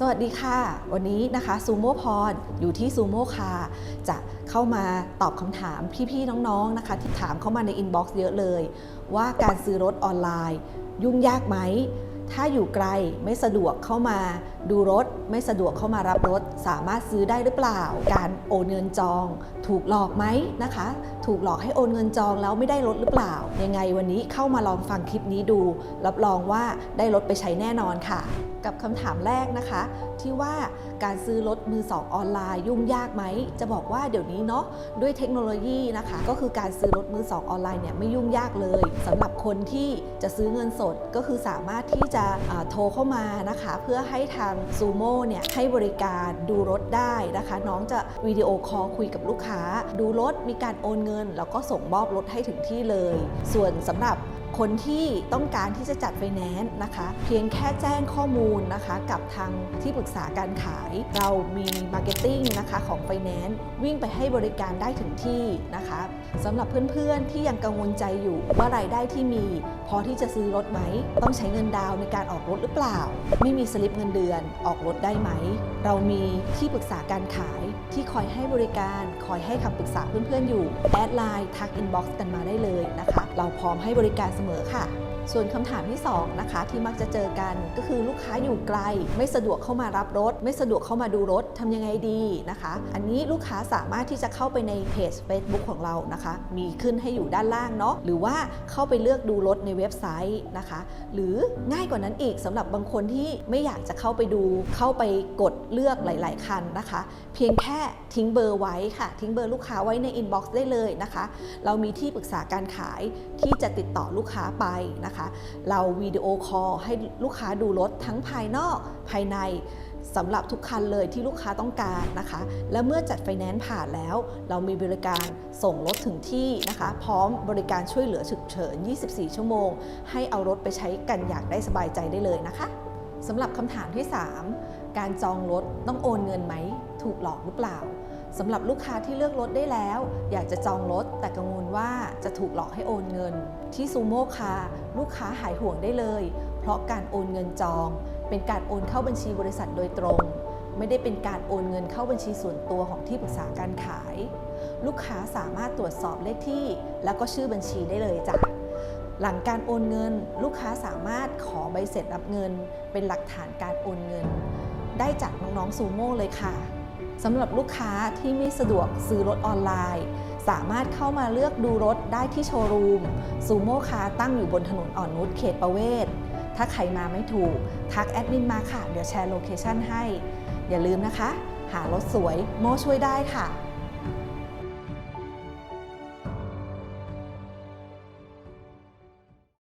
สวัสดีค่ะ วันนี้นะคะซูโม่พรอยู่ที่ซูโม่คาจะเข้ามาตอบคำถามพี่ๆน้องๆนะคะ ที่ถามเข้ามาในอินบ็อกซ์เยอะเลย ว่าการซื้อรถออนไลน์ ยุ่งยากไหม ถ้าอยู่ไกลไม่สะดวกเข้ามา ดูรถไม่สะดวกเข้ามารับรถ สามารถซื้อได้หรือเปล่า การโอนเงินจอง ถูกหลอกไหมนะคะ ถูกหลอกให้โอนเงินจองแล้วไม่ได้รถหรือเปล่า ยังไงวันนี้เข้ามาลองฟังคลิปนี้ดู รับรองว่าได้รถไปใช้แน่นอนค่ะ กับคำถามแรกนะคะ ที่ว่าการซื้อรถมือสองออนไลน์ยุ่งยากไหมจะบอกว่าเดี๋ยวนี้เนาะด้วยเทคโนโลยีนะคะ ก็คือการซื้อรถมือสองออนไลน์เนี่ยไม่ยุ่งยากเลยสำหรับคนที่จะซื้อเงินสดก็คือสามารถที่จะโทรเข้ามานะคะ เพื่อให้ทางซูโม่เนี่ยให้บริการดูรถได้นะคะ น้องจะวิดีโอคอลคุยกับลูกค้า ดูรถมีการโอนเงิน แล้วก็ส่งมอบรถให้ถึงที่เลย ส่วนสำหรับคนที่ต้องการที่จะจัดไฟแนนซ์นะคะ เพียงแค่แจ้งข้อมูลนะคะ กับทางที่ปรึกษาการขาย เรามีมาร์เก็ตติ้งนะคะของไฟแนนซ์วิ่งไปให้บริการได้ถึงที่นะคะสำหรับเพื่อนๆ ที่ยังกังวลใจอยู่ว่ารายได้ที่มี พอที่จะซื้อรถไหม ต้องใช้เงินดาวในการออกรถหรือเปล่า ไม่มีสลิปเงินเดือนออกรถได้ไหม เรามีที่ปรึกษาการขายที่คอยให้บริการคอยให้คำปรึกษาเพื่อนๆอยู่แอดไลน์ทักอินบ็อกซ์กันมาได้เลยนะคะ เราพร้อมให้บริการเสมอค่ะ ส่วนคำถามที่สองนะคะที่มักจะเจอกันก็คือลูกค้าอยู่ไกล ไม่สะดวกเข้ามารับรถ ไม่สะดวกเข้ามาดูรถทำยังไงดีนะคะ อันนี้ลูกค้าสามารถที่จะเข้าไปในเพจ Facebook ของเรานะคะ มีขึ้นให้อยู่ด้านล่างเนาะหรือว่าเข้าไปเลือกดูรถในเว็บไซต์นะคะ หรือง่ายกว่านั้นอีกสำหรับบางคนที่ไม่อยากจะเข้าไปดู เข้าไปกดเลือกหลาย ๆ คันนะคะ เพียงแค่ทิ้งเบอร์ไว้ค่ะ ทิ้งเบอร์ลูกค้าไว้ในอินบ็อกซ์ได้เลยนะคะ เรามีที่ปรึกษาการขายที่จะติดต่อลูกค้าไปนะคะนะคะ เราวิดีโอคอลให้ลูกค้าดูรถทั้งภายนอกภายในสำหรับทุกคันเลยที่ลูกค้าต้องการนะคะ และเมื่อจัดไฟแนนซ์ผ่านแล้ว เรามีบริการส่งรถถึงที่นะคะ พร้อมบริการช่วยเหลือฉุกเฉิน 24 ชั่วโมง ให้เอารถไปใช้กันอย่างได้สบายใจได้เลยนะคะสำหรับคำถามที่ 3 การจองรถต้องโอนเงินไหม ถูกหลอกหรือเปล่า สำหรับลูกค้าที่เลือกรถได้แล้ว อยากจะจองรถแต่กังวลว่าจะถูกหลอกให้โอนเงิน ที่ซูโม่คาลูกค้าหายห่วงได้เลย เพราะการโอนเงินจอง เป็นการโอนเข้าบัญชีบริษัทโดยตรง ไม่ได้เป็นการโอนเงินเข้าบัญชีส่วนตัวของที่ปรึกษาการขาย ลูกค้าสามารถตรวจสอบเลขที่ แล้วก็ชื่อบัญชีได้เลยจ้ะหลังการโอนเงิน ลูกค้าสามารถขอใบเสร็จรับเงิน เป็นหลักฐานการโอนเงิน ได้จากน้องๆซูโม่เลยค่ะ สำหรับลูกค้าที่ไม่สะดวกซื้อรถออนไลน์ สามารถเข้ามาเลือกดูรถได้ที่โชว์รูมซูโม่คาตั้งอยู่บนถนนอ่อนนุชเขตประเวศ ถ้าใครมาไม่ถูก ทักแอดมินมาค่ะ เดี๋ยวแชร์โลเคชั่นให้ อย่าลืมนะคะ หารถสวยโม่ช่วยได้ค่ะ